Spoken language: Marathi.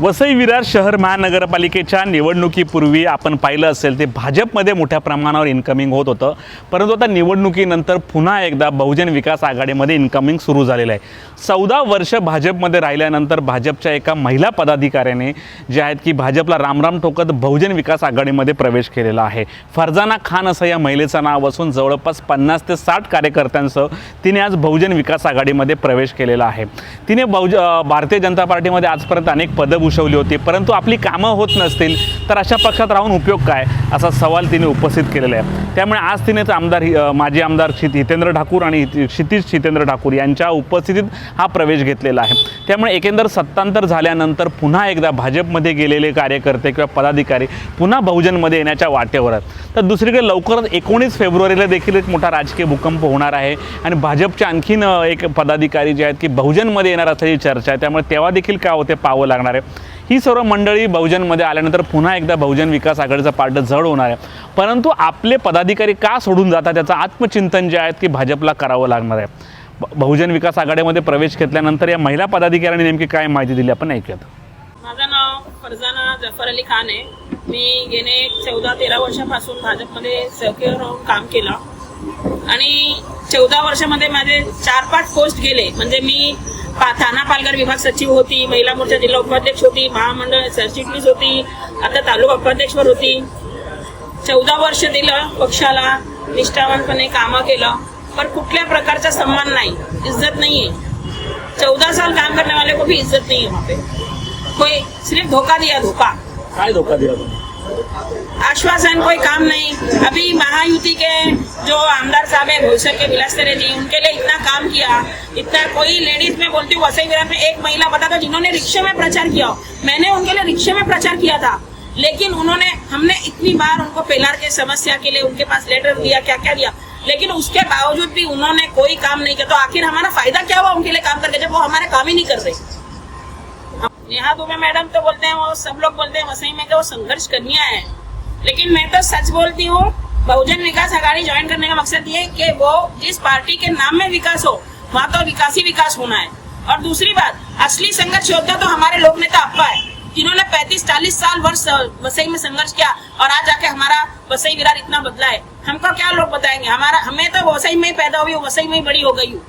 वसई विरार शहर महानगरपालिकेच्या निवडणुकीपूर्वी आपण पाहिलं असेल ते भाजपमध्ये मोठ्या प्रमाणावर इन्कमिंग होत होतं. परंतु आता निवडणुकीनंतर पुन्हा एकदा बहुजन विकास आघाडीमध्ये इन्कमिंग सुरू झालेलं आहे. चौदा वर्ष भाजपमध्ये राहिल्यानंतर भाजपच्या एका महिला पदाधिकाऱ्याने जे आहेत की भाजपला रामराम ठोकत बहुजन विकास आघाडीमध्ये प्रवेश केलेला आहे. फरजाना खान असं या महिलेचं नाव असून जवळपास पन्नास ते साठ कार्यकर्त्यांसह तिने आज बहुजन विकास आघाडीमध्ये प्रवेश केलेला आहे. तिने बहुज भारतीय जनता पार्टीमध्ये आजपर्यंत अनेक पदं भूषवली होती परंतु आपली कामं होत नसतील तर अशा पक्षात राहून उपयोग काय? असा सवाल तिने उपस्थित केलेला आहे. त्यामुळे आज तिनेच आमदार माजी आमदार क्षित हितेंद्र ठाकूर आणि क्षितिश क्षितिज हितेंद्र ठाकूर यांच्या उपस्थितीत हा प्रवेश घेतलेला आहे. त्यामुळे एकंदर सत्तांतर झाल्यानंतर पुन्हा एकदा भाजपमध्ये गेलेले कार्यकर्ते किंवा पदाधिकारी पुन्हा बहुजनमध्ये येण्याच्या वाटेवर आहेत. तर दुसरीकडे लवकरच एकोणीस फेब्रुवारीला देखील एक मोठा राजकीय भूकंप होणार आहे आणि भाजपचे आणखीन एक पदाधिकारी जे आहेत की बहुजनमध्ये येणार असल्याची चर्चा आहे. त्यामुळे तेव्हा देखील काय होते पाहावं लागणार आहे. ही सर्व मंडळी बहुजनमध्ये आल्यानंतर पुन्हा एकदा बहुजन विकास आघाडीचा पार्ट जड होणार आहे. परंतु आपले पदाधिकारी का सोडून जातात त्याचं आत्मचिंतन जे आहेत की भाजपला करावं लागणार आहे. बहुजन विकास आघाडीमध्ये प्रवेश घेतल्यानंतर या महिला पदाधिकाऱ्यांनी नेमकी काय माहिती दिली आपण ऐकूयात. माझं नाव फरजाना जफर अली खान आहे. मी गेले चौदा तेरा वर्षापासून भाजपमध्ये सहकार्य राहून काम केलं. आणि चौदा वर्षामध्ये माझे चार पाच पोस्ट गेले. म्हणजे मी थाना पालघर विभाग सचिव होती महिला मोर्चा जिल्हा उपाध्यक्ष होती महामंडळ सरचिटणीस होती आता तालुका उपाध्यक्षवर होती. चौदा वर्ष दिलं पक्षाला निष्ठावानपणे कामं केलं पण कुठल्या प्रकारचा सन्मान नाही इज्जत नाही है चौदह साल काम करने वाले को भी इज्जत नहीं है वहाँ पे कोई सिर्फ धोखा दिया धोखा काय धोका दिला आश्वासन कोई काम नहीं। अभी महायुति के जो आमदार साहब है भोईसर के विलास तेरे जी, उनके लिए इतना काम किया, इतना कोई लेडीज़ में बोलती हूँ, वसई विरार में एक महिला बता दो जिन्होंने रिक्शे में प्रचार किया। मैंने उनके लिए रिक्शे में प्रचार किया था, लेकिन उन्होंने, हमने इतनी बार उनको पेलार के समस्या के लिए उनके पास लेटर दिया क्या क्या दिया, लेकिन उसके बावजूद भी उन्होंने कोई काम नहीं किया। तो आखिर हमारा फ़ायदा क्या हुआ उनके लिए काम करके, जब वो हमारे काम ही नहीं कर रहे? यहाँ तुम्हें मैडम तो बोलते हैं, वो सब लोग बोलते हैं, वसई में वो संघर्ष करनिया है? लेकिन मैं तो सच बोलती हूँ, बहुजन विकास आघाड़ी ज्वाइन करने का मकसद ये कि वो जिस पार्टी के नाम में विकास हो, वहाँ तो विकास ही विकास होना है। और दूसरी बात, असली संघर्ष योद्धा तो हमारे लोक नेता अप्पा है, जिन्होंने 35-40 साल वर्ष वसई में संघर्ष किया और आज आके हमारा वसई विरार इतना बदला है। हमको क्या लोग बताएँगे? हमारा, हमें तो वसई में पैदा हुई वसई में बड़ी हो गई हूँ।